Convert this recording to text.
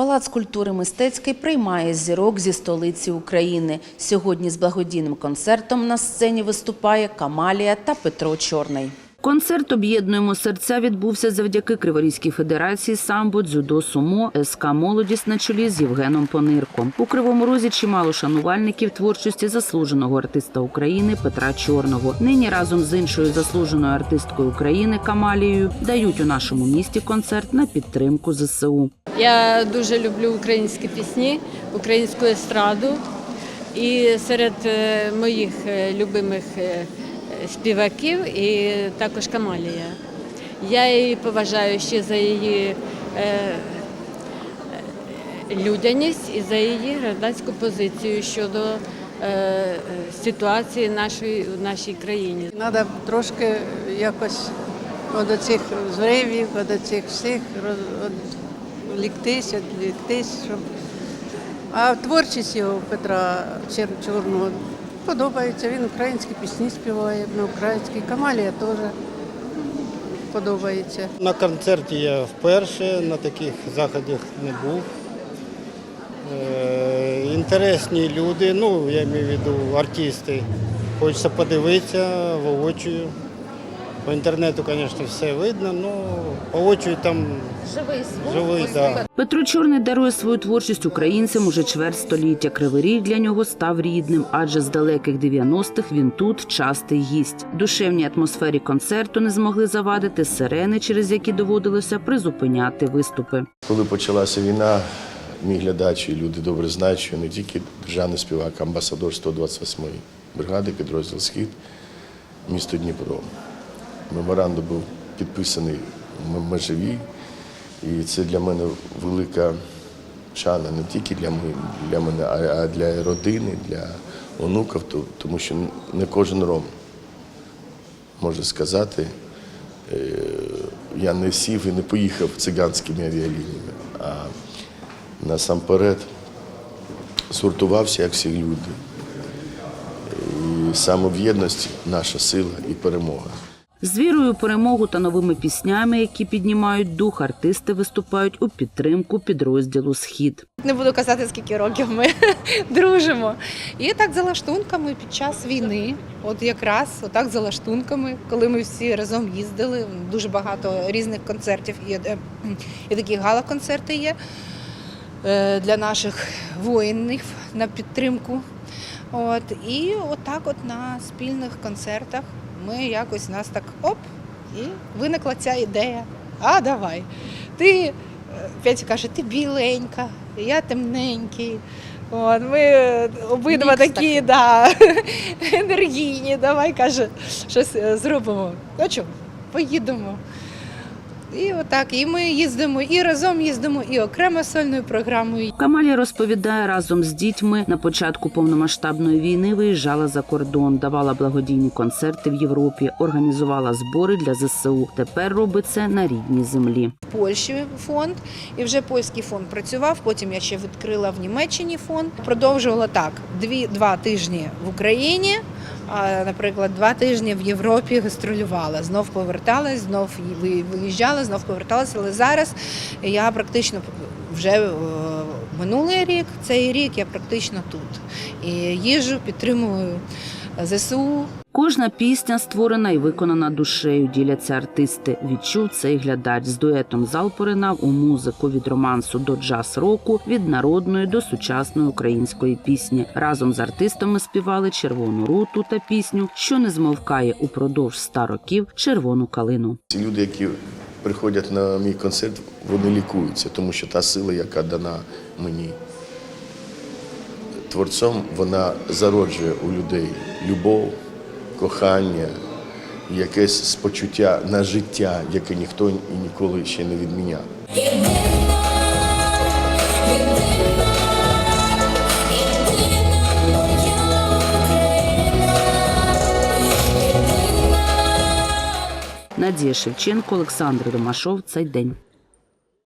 Палац культури мистецький приймає зірок зі столиці України. Сьогодні з благодійним концертом на сцені виступає Камалія та Петро Чорний. Концерт «Об'єднуємо серця» відбувся завдяки Криворізькій федерації самбо, дзюдо, сумо, СК «Молодість» на чолі з Євгеном Понирком. У Кривому Розі чимало шанувальників творчості заслуженого артиста України Петра Чорного. Нині разом з іншою заслуженою артисткою України Камалією дають у нашому місті концерт на підтримку ЗСУ. Я дуже люблю українські пісні, українську естраду. І серед е, моїх е, любимих е, співаків і також Камалія. Я її поважаю ще за її людяність і за її гражданську позицію щодо ситуації нашої в нашій країні. Треба трошки якось від цих зривів, від цих всіх от, ліктись, щоб. А творчість його Петра Чорного подобається. Він українські пісні співає, на українській Камалія теж подобається. На концерті я вперше, на таких заходах не був. Е, інтересні люди, ну, я маю в виду артисти. Хочеться подивитися воочию. По інтернету, звісно, все видно, але воочию там Живий звук. живий, да. Петро Чорний дарує свою творчість українцям уже чверть століття. Кривий Ріг для нього став рідним, адже з далеких 90-х він тут частий гість. Душевній атмосфері концерту не змогли завадити сирени, через які доводилося призупиняти виступи. Коли почалася війна, мій глядач і люди добре знають, що не тільки державний співак, амбасадор 128-ї бригади, підрозділ Схід, місто Дніпро. Меморандум був підписаний ми і це для мене велика шана не тільки для для мене а для родини, для онуків, тому що не кожен ром може сказати, е, я не сів і не поїхав циганськими авіалініями, а насамперед згуртувався, як всі люди. І саме в єдності наша сила і перемога. З вірою перемогу та новими піснями, які піднімають дух, артисти виступають у підтримку підрозділу Схід. Не буду казати, скільки років ми дружимо. І так за лаштунками під час війни, от якраз отак за лаштунками, коли ми всі разом їздили, дуже багато різних концертів і, е, і такі гала-концерти є е, для наших воїнів на підтримку. От, і отак от на спільних концертах ми якось нас так оп, і виникла ця ідея. А давай. Ти п'ять Петя каже, ти біленька, я темненький. От, ми е, обидва Мікс такі, да, енергійні, давай каже, щось е, зробимо. Ну що, поїдемо. І отак, і ми їздимо, і разом їздимо, і окремо сольною програмою. Камалія розповідає, разом з дітьми на початку повномасштабної війни виїжджала за кордон, давала благодійні концерти в Європі, організувала збори для ЗСУ. Тепер робить це на рідній землі. в Польщі фонд, і вже польський фонд працював. Потім я ще відкрила в Німеччині фонд. Продовжувала так: дві два тижні в Україні. Наприклад, два тижні в Європі гастролювала. Знов поверталась, знов виїжджала, знов поверталася. Але зараз я практично вже е, минулий рік, цей рік я практично тут. І їжу, підтримую ЗСУ, Кожна пісня створена і виконана душею. Діляться артисти. Відчув цей глядач з дуетом зал поринав у музику від романсу до джаз-року, від народної до сучасної української пісні. Разом з артистами співали червону руту та пісню, що не змовкає упродовж ста років червону калину. Ці люди, які приходять на мій концерт, вони лікуються, тому що та сила, яка дана мені творцом, вона зароджує у людей любов, кохання, якесь спочуття на життя, яке ніхто і ніколи ще не відміняв. Надія Шевченко, Олександр Ромашов. Цей день.